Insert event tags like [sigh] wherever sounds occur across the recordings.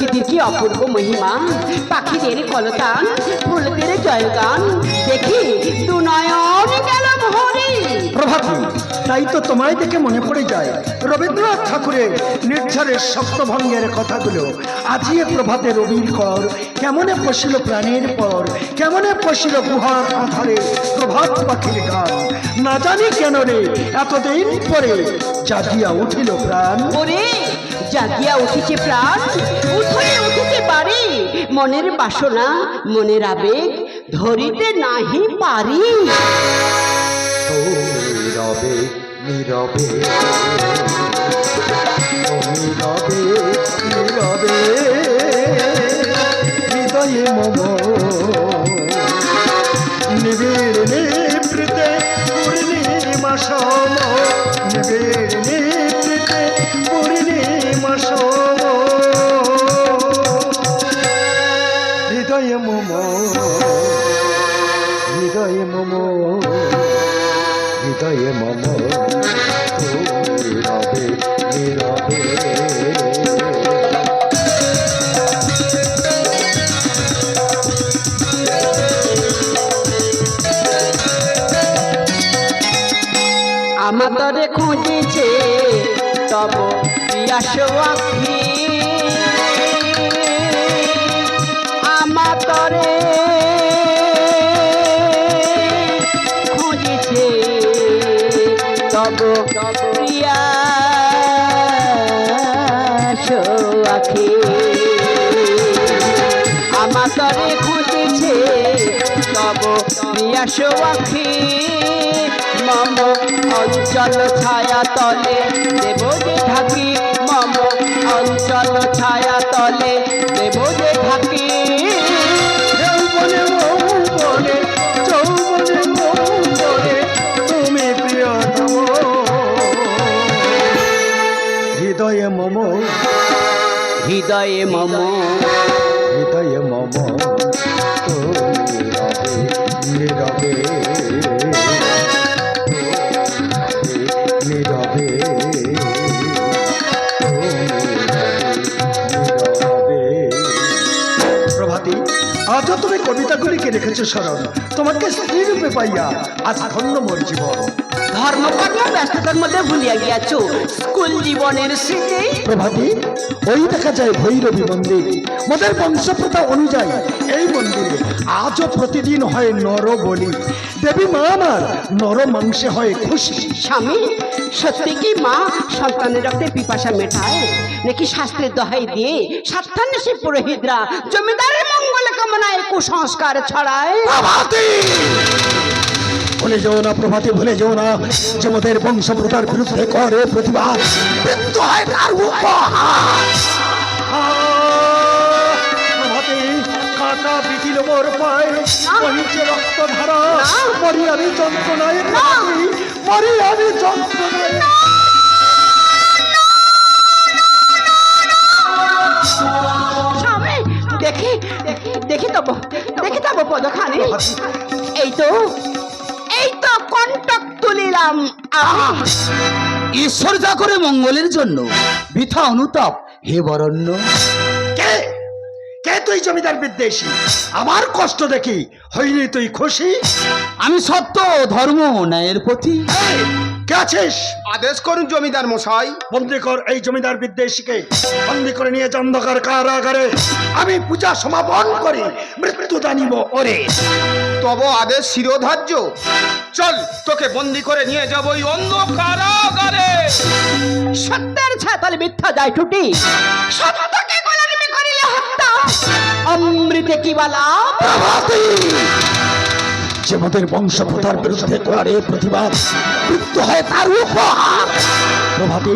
প্রকৃতির কি অপূর্ব মহিমা পাখিদের কলতান ফুলদের জয়গান। দেখি দু নয়ন গেল ভরে প্রভাতী তাই তো তোমায় দেখে মনে পড়ে যায়। রবীন্দ্রনাথ ঠাকুরের নির্ঝরের সপ্তভঙ্গের কথাগুলো। আজিয়ে প্রভাতে রবির কর কেমনে পশিল প্রাণের পর কেমনে পশিল গুহার আধারে প্রভাত পাখির গান। না জানি কেন রে এতদিন পরে জাগিয়া উঠিল প্রাণ। ওরে জাগিয়া উঠেছে প্রাণ উঠে উঠেছে বাড়ি। মনের বাসনা, মনের আবেগ ধরিতে নাহি পারি। নীরবে নীরবে নীরবে নীরবে, হৃদয়ে মম হৃদয়ে মম হৃদয়ে মম নীরবে নীরবে। আমাতরে খুঁজেছে তব পিয়াস আমাতরে আমাতরে খুঁজেছে। তব পিয়াস আখি। মম, অঞ্চল ছায়া তলে দেব যে ঢাকি। মম, অঞ্চল ছায়া তলে দেব যে প্রিয়তম হৃদয়ে মম। হৃদয়ে মম। হৃদয়ে মম নীরবে নীরবে। কবিতাগুলিকে রেখেছো স্মরণ তোমাকে স্ত্রীরূপে পাইয়া আজ ধন্য মোর জীবন। ধর্মকর্ম ব্যস্ততার মধ্যে ভুলিয়া গিয়াছো। স্কুল জীবনের স্মৃতি। প্রভাতী ওই দেখা যায় ভৈরবী মন্দির। মোদের বংশপ্রথা অনুযায়ী এই মন্দিরে আজও প্রতিদিন হয় নর বলি। দেবী মা আমার নর মাংসে হয় খুশি। স্বামী সত্যি কি মা সন্তানের রক্তে পিপাসা মেটায়? নাকি শাস্ত্রের দহাই দিয়ে সাত্তান্বেষী পুরোহিতরা জমিদারের মঙ্গল কামনায় কুসংস্কার ছড়ায়? ভুলে যেও না প্রভাতী ভুলে যেও না। যে বংশপ্রথার বিরুদ্ধে করে প্রতিবাদ। মৃত্যু হয় তার উপহার। মোর পায় রক্ত ধারা মরি আমি যন্ত্রণায় মরি আমি যন্ত্রণায়। দেখি দেখি তব দেখি তব পদখানি। এই তো এই তো কণ্টক তুলিলাম ঈশ্বর যা করে মঙ্গলের জন্য বৃথা অনুতাপ হে বরণ্য। কে? তুই জমিদার বিদ্বেষী। আমার কষ্ট দেখি হইনি তুই খুশি? আমি সত্য ধর্ম ন্যায়ের প্রতি। কে আছিস? আদেশ করুন জমিদার মশাই। বন্দি কর এই জমিদার বিদ্বেষীকে। বন্দি করে নিয়ে চন্দ্রকার কারাগারে। আমি পূজা সমাপন করি মৃত্যু জানিব ওরে। তব আদেশ শিরোধার্য। চল তোকে বন্দি করে নিয়ে যাব ওই অন্ধকারাগারে সত্যের ছাতাল মিথ্যা যায় টুটি সত্যকে অমৃতে কি বালা প্রভাতী যে মোদের বংশপ্রথার বিরুদ্ধে করে প্রতিবাদ মৃত্যু হয় তার উপহার। প্রভাতী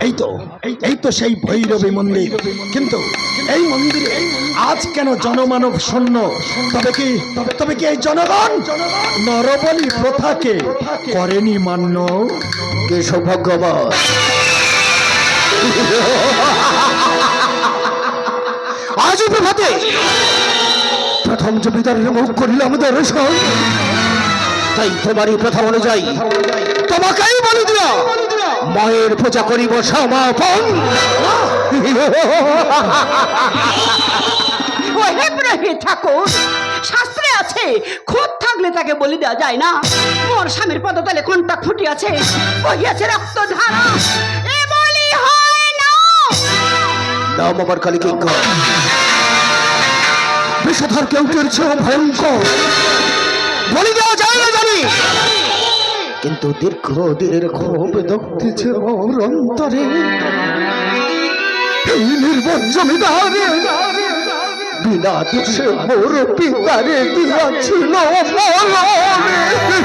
এই তো এই তো সেই ভৈরবী মন্দির। কিন্তু এই মন্দিরে আজ কেন জনমানব শূন্য? তবে কি তবে কি এই জনগণ নরবলি প্রথাকে করেনি মান্য? কে সৌভাগ্যবান? [laughs] আজ প্রভাতে প্রথম জমিদারের মুখ করিল আমাদের রেশন তাই তোমারই প্রথম অনুযায়ী তোমাকেই বলি দিল মায়ের পূজা করিব সমাপন ওহে পুরোহিত ঠাকুর শাস্ত্রে আছে খুদ থাকলে তাকে বলি দেওয়া যায় না। মোর স্বামীর পদতলে কোনটা খুঁটি আছে বহিয়াছে রক্ত ধারা এ বলি হয় না। আমার বিষধর কেউটের চেয়ে ভয়ঙ্কর। বলি দেওয়া যায় না জানি। কিন্তু দীর্ঘ দীর্ঘ ক্ষোভ ছিল মোর অন্তরে এই নির্বন জমিদারে বিনা দোষে মোর পিতারে দিয়াছিল তাই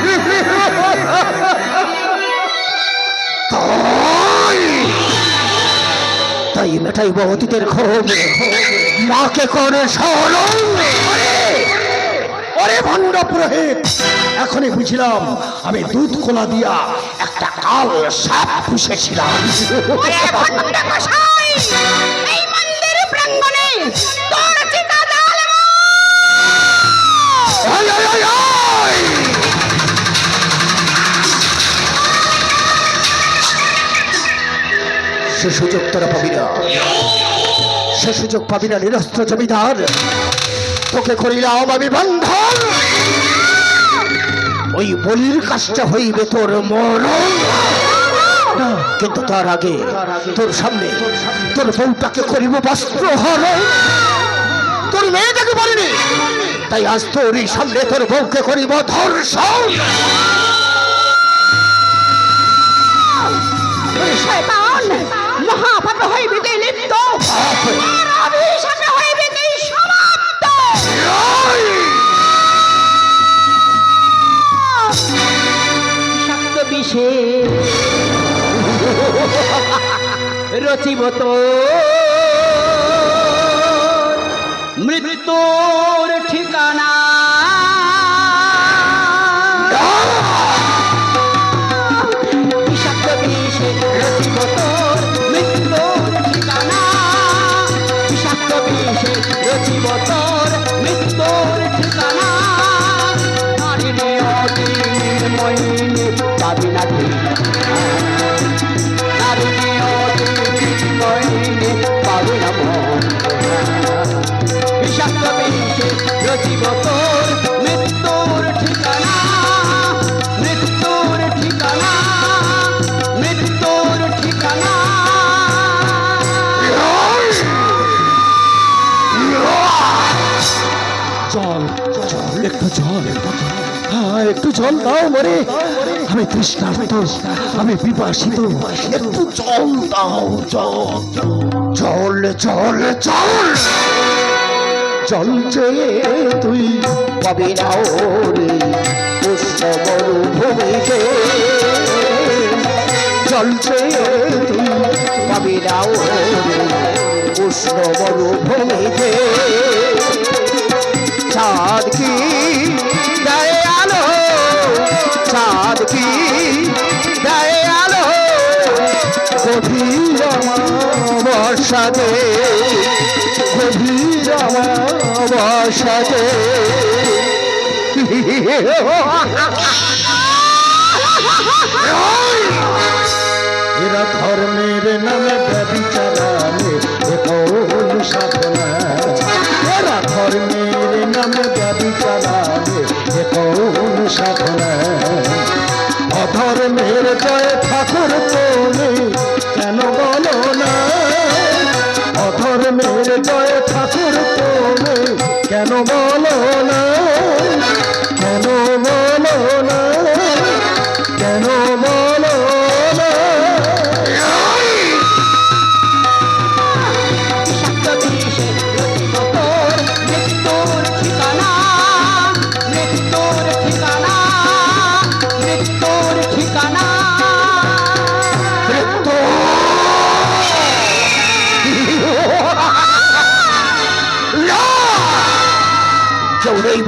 তাই মেটাইব অতীতের ক্ষোভ। মাকে করে ওরে ভণ্ড পুরোহিত, এখনই বুঝলাম আমি দুধ খোলা দিয়া একটা কাল সাপ পুষেছিলাম। সে সুযোগ তোরা পাবি না। সে সুযোগ পাবি না, নিরস্ত্র জমিদার। তোকে করিলাম আমি বন্ধন। ওই বলির কাজটা হইবে তোর মরণ। কিন্তু তার আগে তোর সামনে তোর বউটাকে করিব বস্ত্র হরণ। তোর মেয়েটাকে বলিনি তাই আজ তোর এই সামনে তোর বউকে করিব ধর্ষণ। শয়তান! মহাপাপ হইবে তুই লিপ্ত। আর অভিশাপে হইবে তুই সমাপ্ত। বিষাক্ত বিষে। রচিব তো। হ্যাঁ একটু জল দাও মরে। আমি তৃষ্ণার্ত আমি বিপাসিত একটু জল দাও, জল জল জল জল। জল চেয়ে তুই পাবি না ওরে পুষ্প মরুভূমিতে। জল চেয়ে তুই পাবি না ওরে উষ্ণ মরুভূমিতে। বর্ষাতে গভীর বর্ষাতে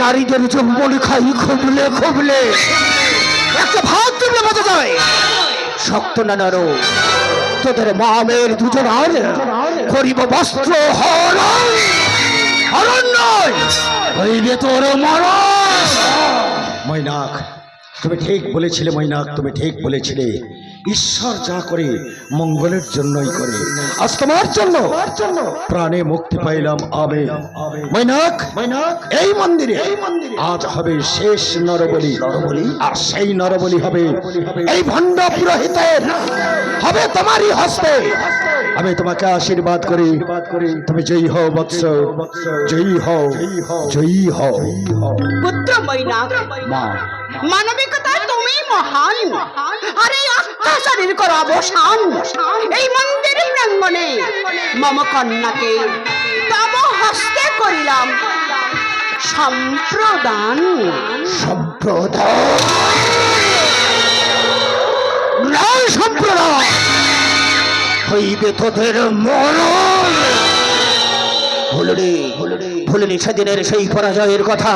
নারীদের যৌবন খাই খুবলে খুবলে, একটা ভাত তুলে বোঝা যায়। শক্ত নানারো তোদের মামের দুজনার করিব বস্ত্র হরণ। হরণ নয়, হইলে তোর মরণ। মৈনাক, তুমি ঠিক বলেছিলে মৈনাক, তুমি ঠিক বলেছিলে। ঈশ্বর যা করে মঙ্গলের জন্যই করে। আজ তোমার জন্য প্রাণে মুক্তি পাইলাম আমি মৈনাক মৈনাক এই মন্দিরে এই মন্দিরে আজ হবে শেষ নরবলি। নরবলি। আর সেই নরবলি হবে এই ভণ্ড পুরোহিতের। হবে তোমারই হস্তে। আমি তোমাকে আশীর্বাদ করি। তুমি জয়ী হও বৎস। জয়ী হও জয়ী হও। পুত্র মৈনাক। মা। মানবিকতায় তুমি মহান। আর এই অত্যাচারের করো অবসান। এই মন্দির প্রাঙ্গণে মম কন্যাকে তব হস্তে করিলাম। সম্প্রদান। সম্প্রদায় নয় সম্প্রদায় হইবে তোদের মরণ। ভুলরে সেদিনের সেই পরাজয়ের কথা।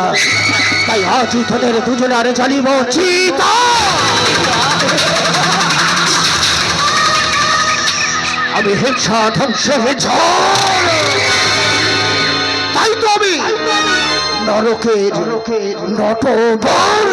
তাই আজই তোদের দুজনার চিতা। আমি হিংসা ধ্বংসে তাই তো আমি নরকের নটবর।